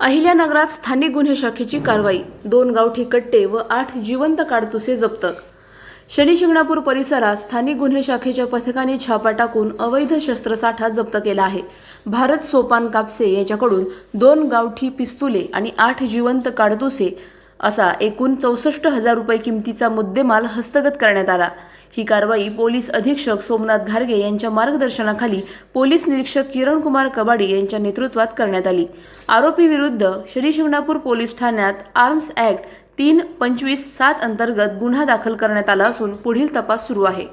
अहिल्यानगरात स्थानिक गुन्हे शाखेची कारवाई दोन गावठी कट्टे व आठ जिवंत काडतुसे जप्त. शनी शिंगणापूर परिसरात स्थानिक गुन्हे शाखेच्या पथकाने छापा टाकून अवैध शस्त्रसाठा जप्त केला आहे. भारत सोपान कापसे याच्याकडून दोन गावठी पिस्तुले आणि आठ जिवंत काडतुसे असा एकूण चौसष्ट हजार रुपये किमतीचा मुद्देमाल हस्तगत करण्यात आला. ही कारवाई पोलीस अधीक्षक सोमनाथ घारगे यांच्या मार्गदर्शनाखाली पोलीस निरीक्षक किरण कुमार कबाडी यांच्या नेतृत्वात करण्यात आली. आरोपी विरुद्ध शनी शिंगणापूर पोलीस ठाण्यात आर्म्स ॲक्ट तीन पंचवीस सात अंतर्गत गुन्हा दाखल करण्यात आला असून पुढील तपास सुरू आहे.